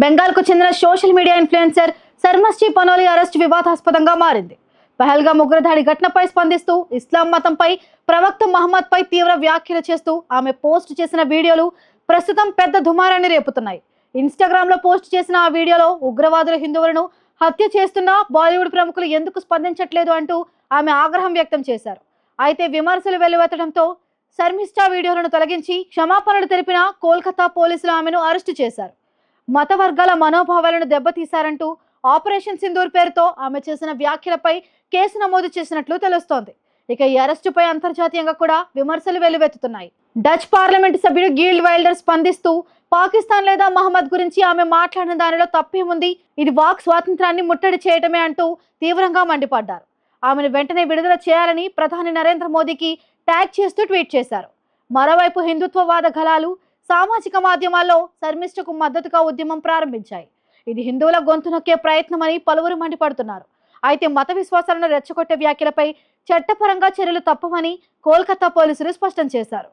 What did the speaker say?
బెంగాల్కు చెందిన social media influencer Sharmistha Panoli arrest వివాదాస్పదంగా మారింది. పహల్గా ఉగ్రదాడి ఘటనపై స్పందిస్తూ ఇస్లాం మతంపై ప్రవక్త మహమ్మద్ పై తీవ్ర వ్యాఖ్యలు చేస్తూ ఆమె పోస్ట్ చేసిన వీడియోలు ప్రస్తుతం పెద్ద దుమారాన్ని రేపుతున్నాయి. ఇన్స్టాగ్రామ్లో పోస్ట్ చేసిన ఆ వీడియోలో ఉగ్రవాదులు హిందువులను హత్య చేస్తున్న బాలీవుడ్ ప్రముఖులు ఎందుకు స్పందించట్లేదు అంటూ ఆమె ఆగ్రహం వ్యక్తం చేశారు. అయితే విమర్శలు వెల్లువెత్తడంతో శర్మిష్ఠా వీడియోలను తొలగించి క్షమాపణలు తెలిపిన కోల్కతా పోలీసులు ఆమెను అరెస్టు చేశారు. మత వర్గాల మనోభావాలను దెబ్బతీశారంటూ ఆపరేషన్ సింధూర్ పేరుతో ఆమె చేసిన వ్యాఖ్యలపై కేసు నమోదు చేసినట్లు తెలుస్తోంది. ఇక ఈ అరెస్టుపై అంతర్జాతీయంగా కూడా విమర్శలు వెల్లువెత్తుతున్నాయి. డచ్ పార్లమెంటు సభ్యుడు గీల్డ్ వైల్డర్ స్పందిస్తూ పాకిస్తాన్ లేదా మహమ్మద్ గురించి ఆమె మాట్లాడిన దానిలో తప్పేముంది ఇది వాక్ స్వాతంత్రాన్ని ముట్టడి చేయటమే అంటూ తీవ్రంగా మండిపడ్డారు. ఆమెను వెంటనే విడుదల చేయాలని ప్రధాని నరేంద్ర మోదీకి ట్యాగ్ చేస్తూ ట్వీట్ చేశారు. మరోవైపు హిందుత్వవాద గళాలు సామాజిక మాధ్యమాల్లో శర్మిష్ఠకు మద్దతుగా ఉద్యమం ప్రారంభించాయి. ఇది హిందువుల గొంతు నొక్కే ప్రయత్నమని పలువురు మండిపడుతున్నారు. అయితే మత విశ్వాసాలను రెచ్చగొట్టే వ్యాఖ్యలపై చట్టపరంగా చర్యలు తప్పవని కోల్కతా పోలీసులు స్పష్టం చేశారు.